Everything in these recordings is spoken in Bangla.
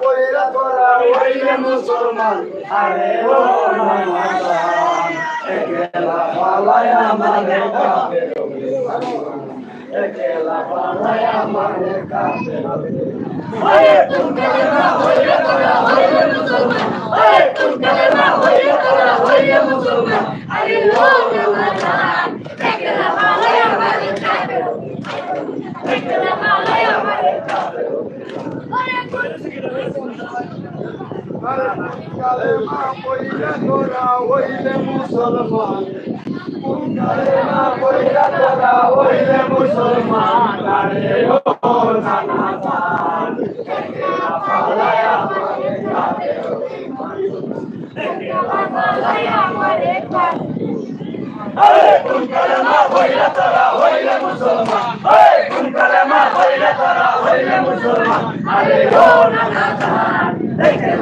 পয়রা তোরা হইলে মুসলমান। আরে মুসলমান আরে ও নানাজান একলা পালায় আমারে কাফের একলা পালায় আমারে কাফের ওরে কোন কালেমা পয়রা তোরা হইলে মুসলমান। কালেমা পয়রা তোরা হইলে মুসলমান? আরে ও নানাজান একলা পালায় আমারে কাফের একলা পালায় আমারে কাফের আরে, কোন কালেমা হইলে তোরা হইলে মুসলমান? আরে, কোন কালেমা হইলে তোরা হইলে মুসলমান? আরে, ও নানাজান একলা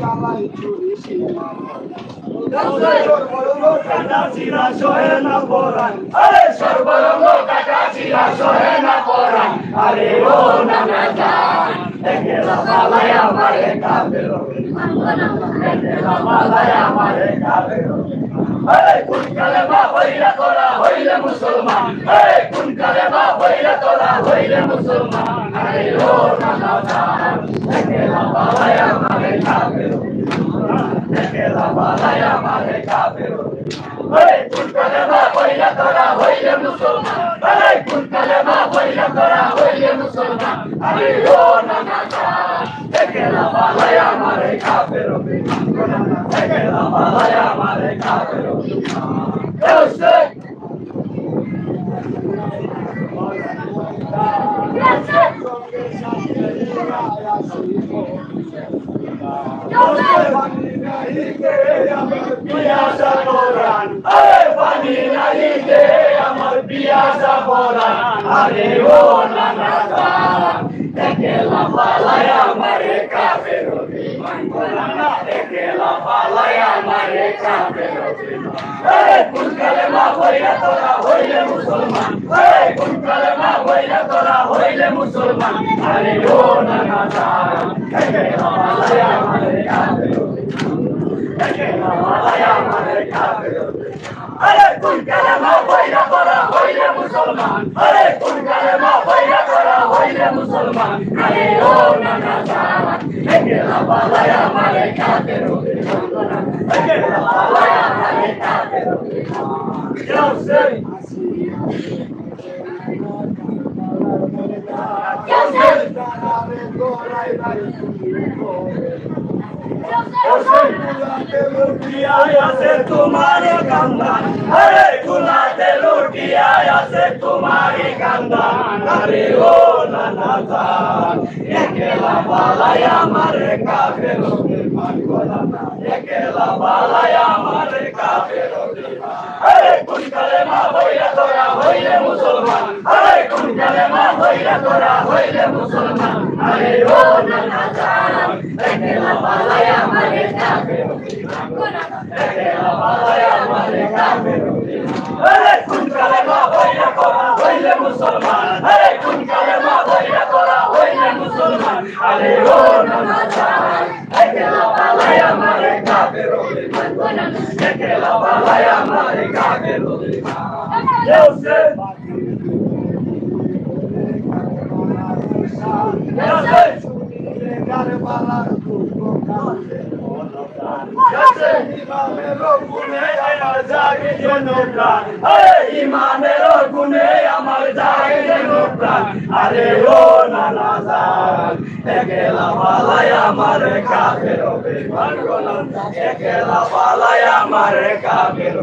কাফের একলা পালায় আরে সর্বরঙ্গ কাটা চিরা সহে না পরাণ আরে ও নানা জান একলা পালায় আমারে কাফের একলা পালায় আমারে কাফের আরে কোন কালেমা হইলা তোরা হইলে মুসলমান আরে কোন কালেমা হইলা তোরা হইলে মুসলমান আরে ও নানা জান একলা পালায় আমারে কাফের একলা পালায় আরে কোন কালেমা হইলা তোরা হইলে মুসলমান আরে কোন কালেমা হইলা তোরা হইলে মুসলমান আরে ও নানা একলা পালায় আমারে কাফের একলা পালায় আমারে কাফের পিয়াসা পরাণ। আরে পানি নাই দে আমার পিয়াসা পরাণ। আরে ও নানা জান একলা পালায় আমারে কাফের একলা পালায় আমারে কাফের আরে কোন কালেমা হইলা তোরা হইলে মুসলমান। আরে কোন কালেমা হইলা তোরা হইলে মুসলমান। আরে ও নানা জান একলা পালায় আমারে কাফের একলা পালায় আমারে কাফের আরে কোন কালেমা হইলা তোরা হইলে মুসলমান আরে কোন কালেমা হইলা তোরা হইলে মুসলমান আরে ও নানা জান একলা পালায় আমারে কাফের একলা পালায় আমারে কাফের Joseph তোমারে কান্দান আরে কুলাতে লুটিয়া আছে তোমারি কান্দান আরে ও নানা জান একলা পালাই আমারে কাফের একলা পালাই আমারে কাফের আরে কোন কালেমা হইলা তোরা হইলে মুসলমান আরে কোন তোরা হইলে মুসলমান আরে ও নানা জান একলা পালাই আমারে কাফের একলা পালাই আমারে কাফের আরে কোন কালেমা হইলা তোরা হইলে মুসলমান আরে কোন কালেমা হইলা তোরা হইলে মুসলমান আরে ও নানা জান একলা পালাই আমারে কাফের একলা পালাই আমারে কাফের Joseph Joseph ইমামের রকুনে আমার জাগে জনপ্রাণ আরে ইমানের গুণে আমার যায় যেন প্রাণ আরে ও নানা জান আমার কাফের বেমান গোলাম আমার কাফের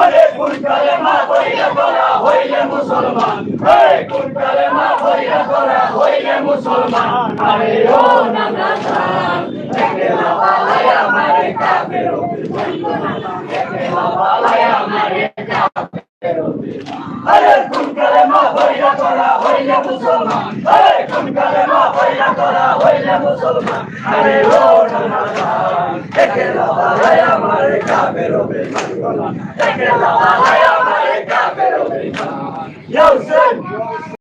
আরে কোন কালেমা হইলে করা হইলে মুসলমান হে কোন হইলে করা হইলে মুসলমান আরে ও নানা জান একলা পালাই আমার কাফের বেমান পালাই আমার আরে কোন কালেমা হইলে করা হইলে মুসলমান আরে কোন কালেমা হইলে করা হইলে মুসলমান আরে ও নানা একলা পালাই আমার কাফের গোলাম একলা পালাই আমার কাফের বেমান ইয়া হুসেন